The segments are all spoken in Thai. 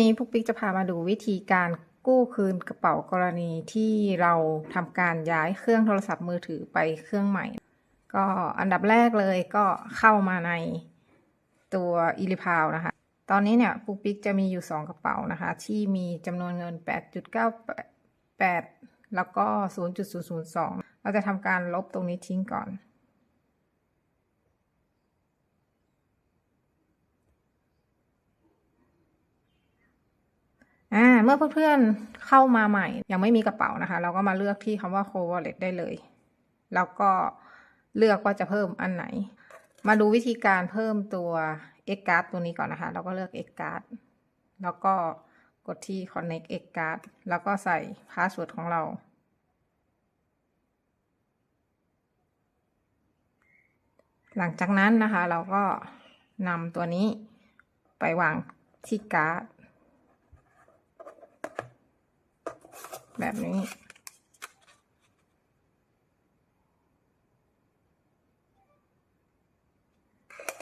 นี้พวกปิ๊กจะพามาดูวิธีการกู้คืนกระเป๋ากรณีที่เราทำการย้ายเครื่องโทรศัพท์มือถือไปเครื่องใหม่ ก็อันดับแรกเลยก็เข้ามาในตัวอีลิพาวนะคะ ตอนนี้เนี่ยปุ๊กปิ๊กจะมีอยู่ 2 กระเป๋านะคะ ที่มีจำนวนเงิน 8.98 แล้วก็ 0.002 เราจะทำการลบตรงนี้ทิ้งก่อน อ่าเมื่อเพื่อนๆเข้ามาใหม่ ยังไม่มีกระเป๋านะคะ เราก็มาเลือกที่คำว่า Cold Wallet ได้เลย แล้วก็เลือกว่าจะเพิ่มอันไหน มาดูวิธีการเพิ่มตัว X card ตัวนี้ก่อนนะคะ เราก็เลือก X card แล้วก็กดที่ connect X card แล้วก็ใส่พาสเวิร์ดของเราหลังจากนั้นนะคะ เราก็นำตัวนี้ไปวางที่การ์ด แบบนี้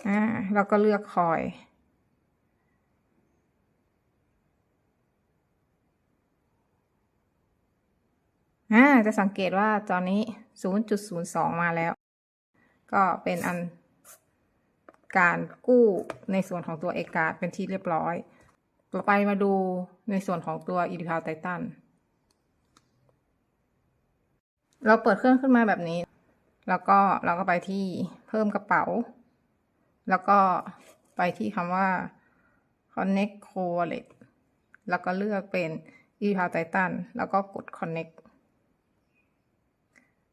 อ่าเราก็เลือกคอย อ่า จะสังเกตว่าตอนนี้ 0.02 มาแล้ว ก็เป็นอันการกู้ในส่วนของตัวเอกาดเป็นที่เรียบร้อย ต่อไปมาดูในส่วนของตัวอีลิพาวไททัน เราเปิดเครื่องขึ้นมาแบบนี้ แล้วก็เราก็ไปที่เพิ่มกระเป๋า แล้วก็ไปที่คำว่า connect core wallet แล้วก็เลือกเป็น e p a l Titan แล้วก็กด connect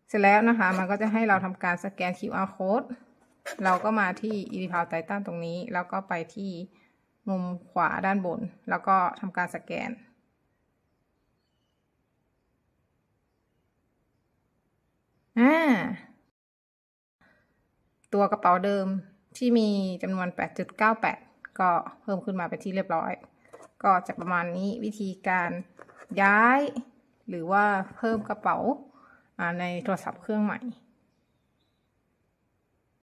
เสร็จแล้วนะคะ มันก็จะให้เราทำการสแกน QR code เราก็มาที่ e p a l Titan ตรงนี้ แล้วก็ไปที่มุมขวาด้านบน แล้วก็ทำการสแกน อ่า ตัวกระเป๋าเดิมที่มีจำนวน 8.98 ก็เพิ่มขึ้นมาเป็นที่เรียบร้อย ก็จะประมาณนี้วิธีการย้าย หรือว่าเพิ่มกระเป๋าในโทรศัพท์เครื่องใหม่